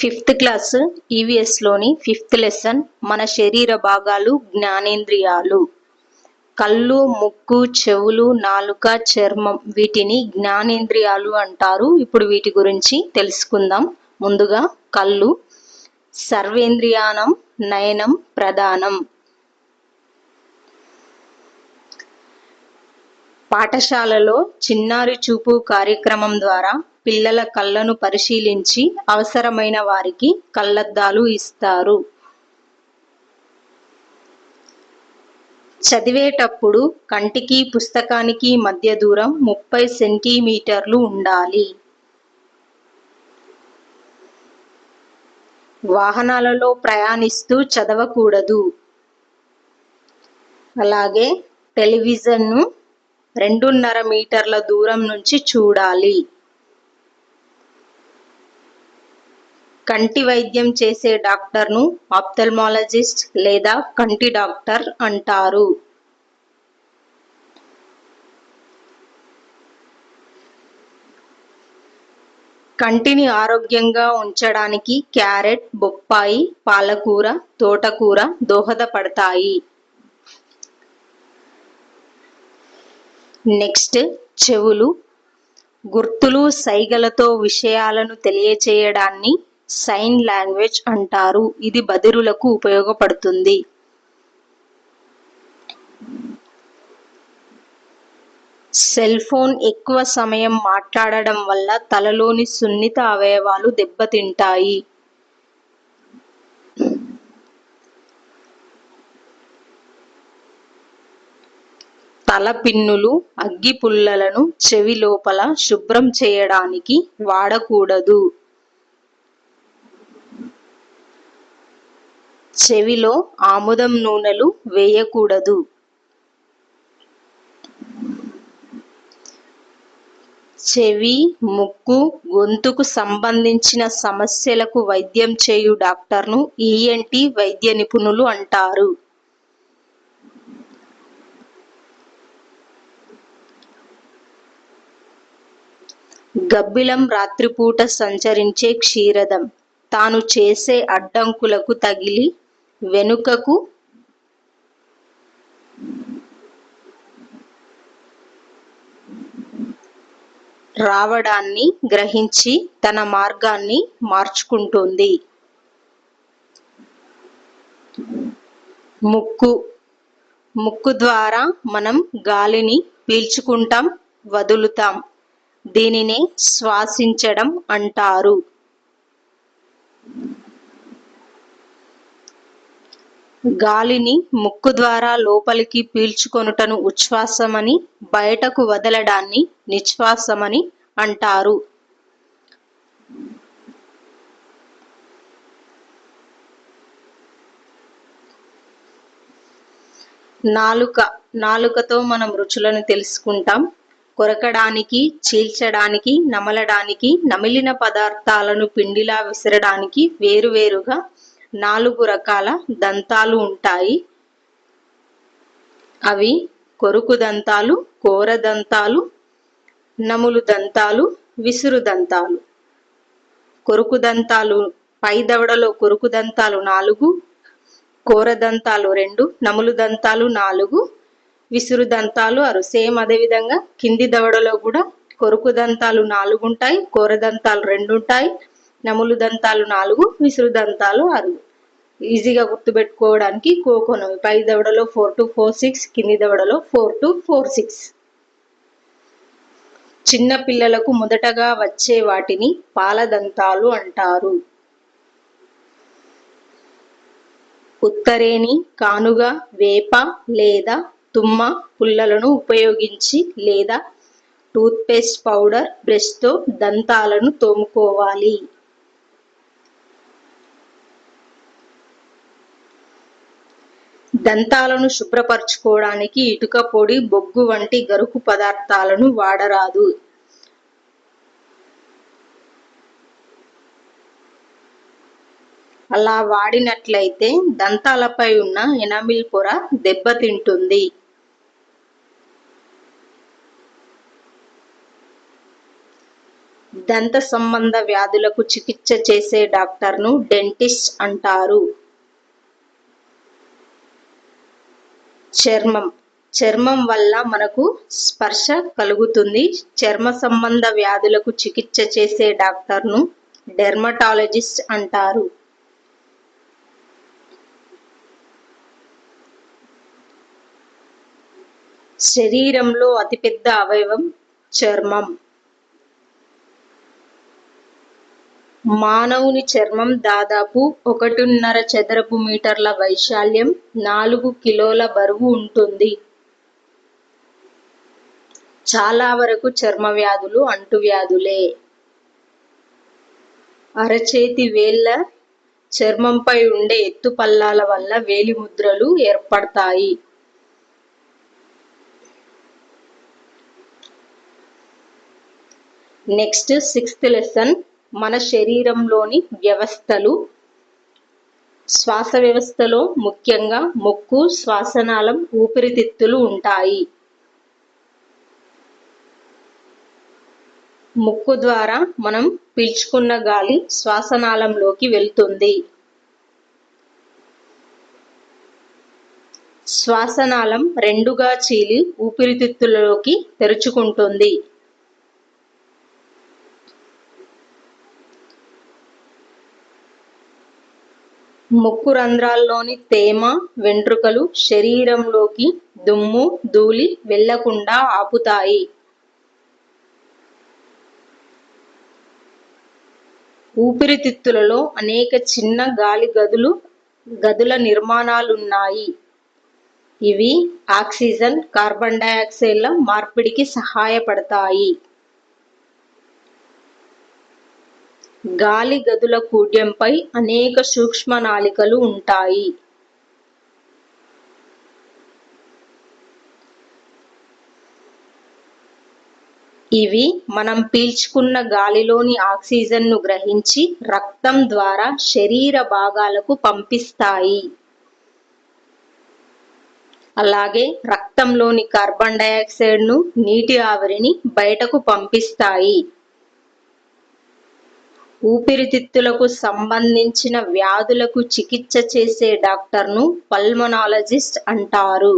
Fifth class ఈవీఎస్లోని fifth lesson మన శరీర భాగాలు జ్ఞానేంద్రియాలు. కళ్ళు ముక్కు చెవులు నాలుక చర్మం వీటిని జ్ఞానేంద్రియాలు అంటారు. ఇప్పుడు వీటి గురించి తెలుసుకుందాం. ముందుగా కళ్ళు సర్వేంద్రియానం నయనం ప్రధానం. పాఠశాలలో చిన్నారి చూపు కార్యక్రమం ద్వారా పిల్లల కళ్ళను పరిశీలించి అవసరమైన వారికి కళ్ళద్దాలు ఇస్తారు. చదివేటప్పుడు కంటికి పుస్తకానికి మధ్య దూరం ముప్పై సెంటీమీటర్లు ఉండాలి. వాహనాలలో ప్రయాణిస్తూ చదవకూడదు. అలాగే టెలివిజన్ను రెండున్నర మీటర్ల దూరం నుంచి చూడాలి. కంటి వైద్యం చేసే డాక్టర్ను ఆప్థల్మాలజిస్ట్ లేదా కంటి డాక్టర్ అంటారు. కంటిని ఆరోగ్యంగా ఉంచడానికి క్యారెట్ బొప్పాయి పాలకూర తోటకూర దోహదపడతాయి. నెక్స్ట్ చెవులు. గుర్తులు సైగలతో విషయాలను తెలియచేయడాన్ని సైన్ లాంగ్వేజ్ అంటారు. ఇది బదిరులకు ఉపయోగపడుతుంది. సెల్ ఫోన్ ఎక్కువ సమయం మాట్లాడడం వల్ల తలలోని సున్నిత అవయవాలు దెబ్బతింటాయి. తల పిన్నులు అగ్గి పుల్లలను చెవి లోపల శుభ్రం చేయడానికి వాడకూడదు. చెవిలో ఆముదం నూనెలు వేయకూడదు. చెవి ముక్కు గొంతుకు సంబంధించిన సమస్యలకు వైద్యం చేయు డాక్టర్ను ఈఎన్టీ వైద్య నిపుణులు అంటారు. గబ్బిలం రాత్రిపూట సంచరించే క్షీరదం. తాను చేసే అడ్డంకులకు తగిలి వెనుకకు రావడాన్ని గ్రహించి తన మార్గాన్ని మార్చుకుంటుంది. ముక్కు. ముక్కు ద్వారా మనం గాలిని పీల్చుకుంటాం వదులుతాం. దీనినే శ్వాసించడం అంటారు. గాలిని ముక్కు ద్వారా లోపలికి పీల్చుకొనుటను ఉచ్ఛ్వాసమని బయటకు వదలడాన్ని నిశ్వాసమని అంటారు. నాలుక నాలుకతో మనం రుచులను తెలుసుకుంటాం. కొరకడానికి చీల్చడానికి నమలడానికి నమిలిన పదార్థాలను పిండిలా విసరడానికి వేరువేరుగా నాలుగు రకాల దంతాలు ఉంటాయి. అవి కొరుకు దంతాలు కోర దంతాలు నములు దంతాలు విసురు దంతాలు. కొరుకు దంతాలు పై దవడలో కొరుకు దంతాలు నాలుగు కోర దంతాలు రెండు నములు దంతాలు నాలుగు విసురు దంతాలు ఆరు. సేమ్ అదే విధంగా కింది దవడలో కూడా కొరుకు దంతాలు నాలుగు ఉంటాయి కోర దంతాలు రెండు ఉంటాయి నములు దంతాలు నాలుగు విసురు దంతాలు ఆరు. ఈజీగా గుర్తుపెట్టుకోవడానికి కోకోనవి పై దవడలో ఫోర్ టు ఫోర్ సిక్స్ కింది దవడలో ఫోర్ టు ఫోర్ సిక్స్. చిన్న పిల్లలకు మొదటగా వచ్చే వాటిని పాలదంతాలు అంటారు. ఉత్తరేణి కానుగ వేప లేదా తుమ్మ పుల్లలను ఉపయోగించి లేదా టూత్పేస్ట్ పౌడర్ బ్రష్తో దంతాలను తోముకోవాలి. దంతాలను శుభ్రపరచుకోవడానికి ఇటుక పొడి బొగ్గు వంటి గరుకు పదార్థాలను వాడరాదు. అలా వాడినట్లయితే దంతాలపై ఉన్న ఎనామిల్ పొర దెబ్బతింటుంది. దంత సంబంధ వ్యాధులకు చికిత్స చేసే డాక్టర్ను డెంటిస్ట్ అంటారు. చర్మం. చర్మం వల్ల మనకు స్పర్శ కలుగుతుంది. చర్మ సంబంధ వ్యాధులకు చికిత్స చేసే డాక్టర్ను డెర్మటాలజిస్ట్ అంటారు. శరీరంలో అతిపెద్ద అవయవం చర్మం. మానవుని చర్మం దాదాపు ఒకటిన్నర చదరపు మీటర్ల వైశాల్యం నాలుగు కిలోల బరువు ఉంటుంది. చాలా వరకు చర్మ వ్యాధులు అంటువ్యాధులే అరచేతి వేళ్ళ చర్మంపై ఉండే ఎత్తు పల్లాల వల్ల వేలిముద్రలు ఏర్పడతాయి. Next sixth lesson. మన శరీరంలోని వ్యవస్థలు శ్వాస వ్యవస్థలో ముఖ్యంగా ముక్కు శ్వాసనాళం ఊపిరితిత్తులు ఉంటాయి. ముక్కు ద్వారా మనం పీల్చుకున్న గాలి శ్వాసనాళంలోకి వెళ్తుంది. శ్వాసనాళం రెండుగా చీలి ఊపిరితిత్తులలోకి తెరుచుకుంటుంది. ముక్కు రంధ్రాల్లోని తేమ వెంట్రుకలు శరీరంలోకి దుమ్ము ధూళి వెళ్ళకుండా ఆపుతాయి. ఊపిరితిత్తులలో అనేక చిన్న గాలి గదులు గదుల నిర్మాణాలున్నాయి. ఇవి ఆక్సిజన్ కార్బన్ డయాక్సైడ్ల మార్పిడికి సహాయపడతాయి. గాలి గదుల కూడ్యంపై అనేక సూక్ష్మ నాళికలు ఉంటాయి. ఇవి మనం పీల్చుకున్న గాలిలోని ఆక్సిజన్ను గ్రహించి రక్తం ద్వారా శరీర భాగాలకు పంపిస్తాయి. అలాగే రక్తంలోని కార్బన్ డైఆక్సైడ్ను నీటి ఆవిరిని బయటకు పంపిస్తాయి. ఊపిరితిత్తులకు సంబంధించిన వ్యాధులకు చికిత్స చేసే డాక్టర్ను పల్మనాలజిస్ట్ అంటారు.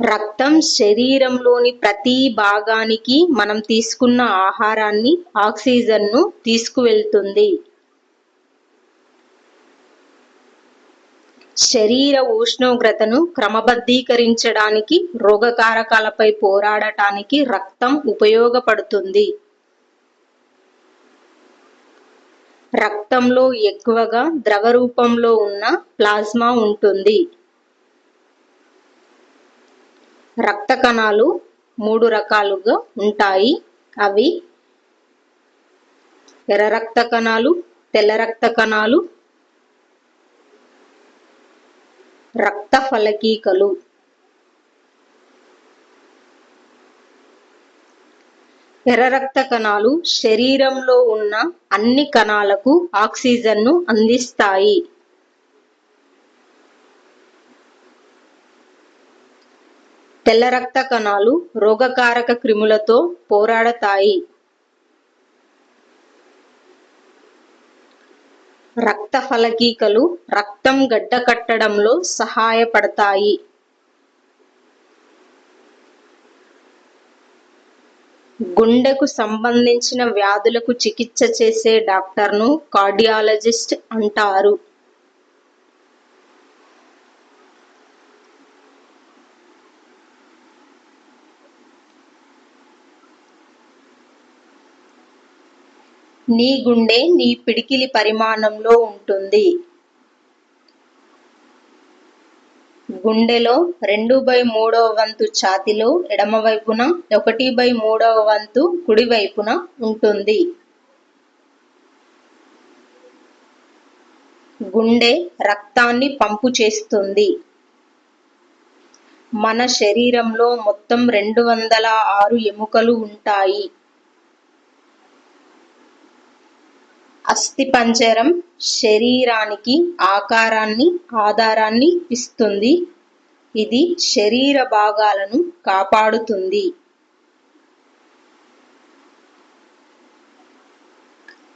రక్తం శరీరంలోని ప్రతి భాగానికి మనం తీసుకున్న ఆహారాన్ని ఆక్సిజన్ను తీసుకువెళ్తుంది. శరీర ఉష్ణోగ్రతను క్రమబద్ధీకరించడానికి రోగకారకాలపై పోరాడటానికి రక్తం ఉపయోగపడుతుంది. రక్తంలో ఎక్కువగా ద్రవ రూపంలో ఉన్న ప్లాస్మా ఉంటుంది. రక్త కణాలు మూడు రకాలుగా ఉంటాయి. అవి ఎర్ర రక్త కణాలు తెల్ల రక్త కణాలు రక్త ఫలకీకలు ఎర్ర రక్త కణాలు శరీరంలో ఉన్న అన్ని కణాలకు ఆక్సిజన్ను అందిస్తాయి. తెల్ల రక్త కణాలు రోగకారక క్రిములతో పోరాడతాయి. రక్త ఫలకీకలు రక్తం గడ్డకట్టడంలో సహాయపడతాయి. గుండెకు సంబంధించిన వ్యాధులకు చికిత్స చేసే డాక్టర్ను కార్డియాలజిస్ట్ అంటారు. నీ గుండె నీ పిడికిలి పరిమాణంలో ఉంటుంది. గుండెలో రెండు బై మూడవ వంతు ఛాతిలో ఎడమవైపున ఒకటి బై మూడవ వంతు కుడివైపున ఉంటుంది. గుండె రక్తాన్ని పంపు చేస్తుంది. మన శరీరంలో మొత్తం రెండు వందల ఆరు ఎముకలు ఉంటాయి. అస్థిపంజరం శరీరానికి ఆకారాన్ని ఆధారాన్ని ఇస్తుంది. ఇది శరీర భాగాలను కాపాడుతుంది.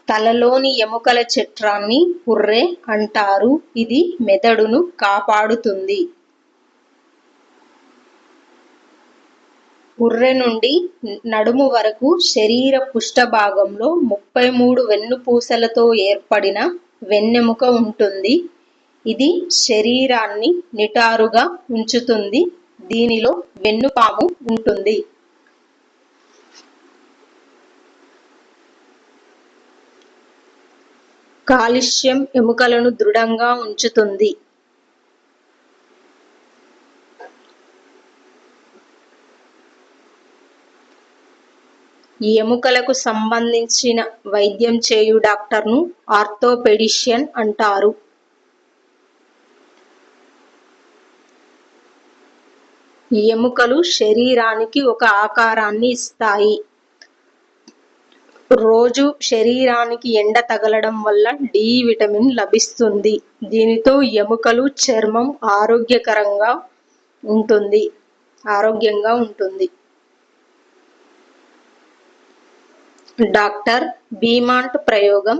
తలలోని ఎముకల చట్రాన్ని పుర్రె అంటారు. ఇది మెదడును కాపాడుతుంది. పుర్రె నుండి నడుము వరకు శరీర పుష్ట భాగంలో ముప్పై మూడు వెన్నుపూసలతో ఏర్పడిన వెన్నెముక ఉంటుంది. ఇది శరీరాన్ని నిటారుగా ఉంచుతుంది. దీనిలో వెన్నుపాము ఉంటుంది. కాలుష్యం ఎముకలను దృఢంగా ఉంచుతుంది. ఎముకలకు సంబంధించిన వైద్యం చేయు డాక్టర్ను ఆర్థోపెడిషియన్ అంటారు. ఎముకలు శరీరానికి ఒక ఆకారాన్ని ఇస్తాయి. రోజు శరీరానికి ఎండ తగలడం వల్ల డి విటమిన్ లభిస్తుంది. దీనితో ఎముకలు చర్మం ఆరోగ్యకరంగా ఉంటుంది. ఆరోగ్యంగా ఉంటుంది. డాక్టర్ బీమాంట్ ప్రయోగం.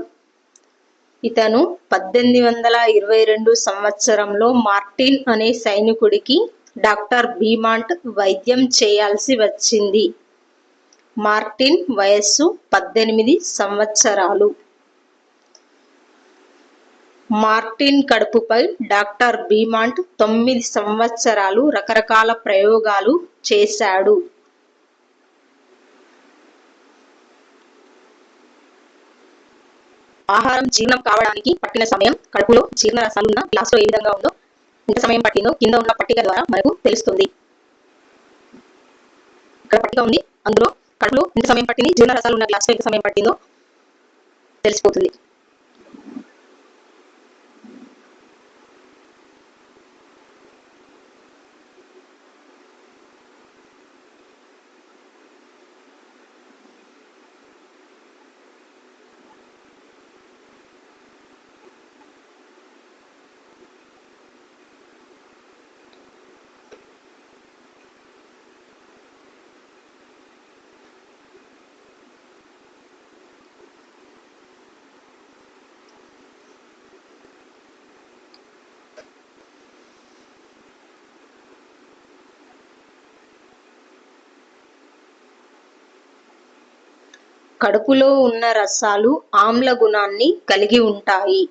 ఇతను పద్దెనిమిది వందల ఇరవై రెండు సంవత్సరంలో మార్టిన్ అనే సైనికుడికి డాక్టర్ బీమాంట్ వైద్యం చేయాల్సి వచ్చింది. మార్టిన్ వయస్సు పద్దెనిమిది సంవత్సరాలు. మార్టిన్ కడుపుపై డాక్టర్ బీమాంట్ తొమ్మిది సంవత్సరాలు రకరకాల ప్రయోగాలు చేశాడు. ఆహారం జీర్ణం కావడానికి పట్టిన సమయం కడుపులో జీర్ణ రసాలున్న గ్లాసులో ఏ విధంగా ఉందో ఎంత సమయం పట్టిందో కింద ఉన్న పట్టిక ద్వారా మనకు తెలుస్తుంది. ఇక్కడ పట్టిక ఉంది. అందులో కడుపులో ఎంత సమయం పట్టింది జీర్ణ రసాలు ఉన్న గ్లాసులో ఎంత సమయం పట్టిందో తెలిసిపోతుంది. కడుపులో ఉన్న రసాలు ఆమ్ల గుణాన్ని కలిగి ఉంటాయి.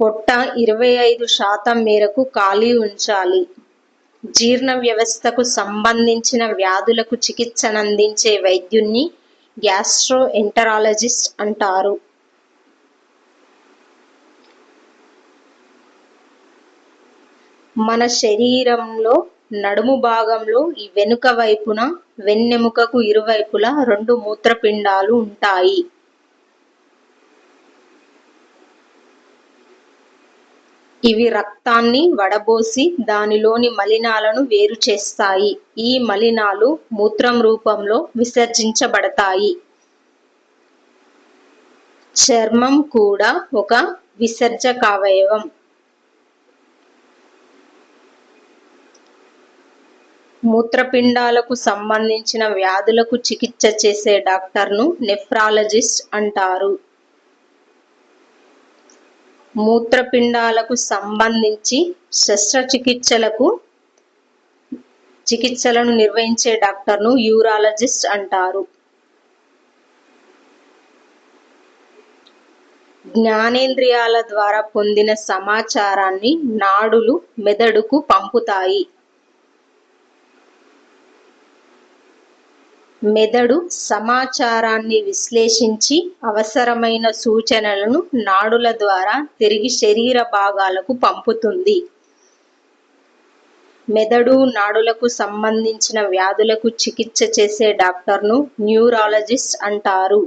పొట్ట ఇరవై ఐదు శాతం మేరకు ఖాళీ ఉంచాలి. జీర్ణ వ్యవస్థకు సంబంధించిన వ్యాధులకు చికిత్సనందించే వైద్యున్ని గ్యాస్ట్రో ఎంటరాలజిస్ట్ అంటారు. మన శరీరంలో నడుము భాగంలో ఈ వెనుక వైపున వెన్నెముకకు ఇరువైపులా రెండు మూత్రపిండాలు ఉంటాయి. ఇవి రక్తాన్ని వడబోసి దానిలోని మలినాలను వేరు చేస్తాయి. ఈ మలినాలు మూత్రం రూపంలో విసర్జించబడతాయి. చర్మం కూడా ఒక విసర్జకావయవం మూత్రపిండాలకు సంబంధించిన వ్యాధులకు చికిత్స చేసే డాక్టర్ను నెఫ్రాలజిస్ట్ అంటారు. మూత్రపిండాలకు సంబంధించి శస్త్రచికిత్సలకు చికిత్సలను నిర్వహించే డాక్టర్ను యూరాలజిస్ట్ అంటారు. జ్ఞానేంద్రియాల ద్వారా పొందిన సమాచారాన్ని నాడులు మెదడుకు పంపుతాయి. మెదడు సమాచారాన్ని విశ్లేషించి అవసరమైన సూచనలను నాడుల ద్వారా తిరిగి శరీర భాగాలకు పంపుతుంది. మెదడు నాడులకు సంబంధించిన వ్యాధులకు చికిత్స చేసే డాక్టర్ను న్యూరాలజిస్ట్ అంటారు.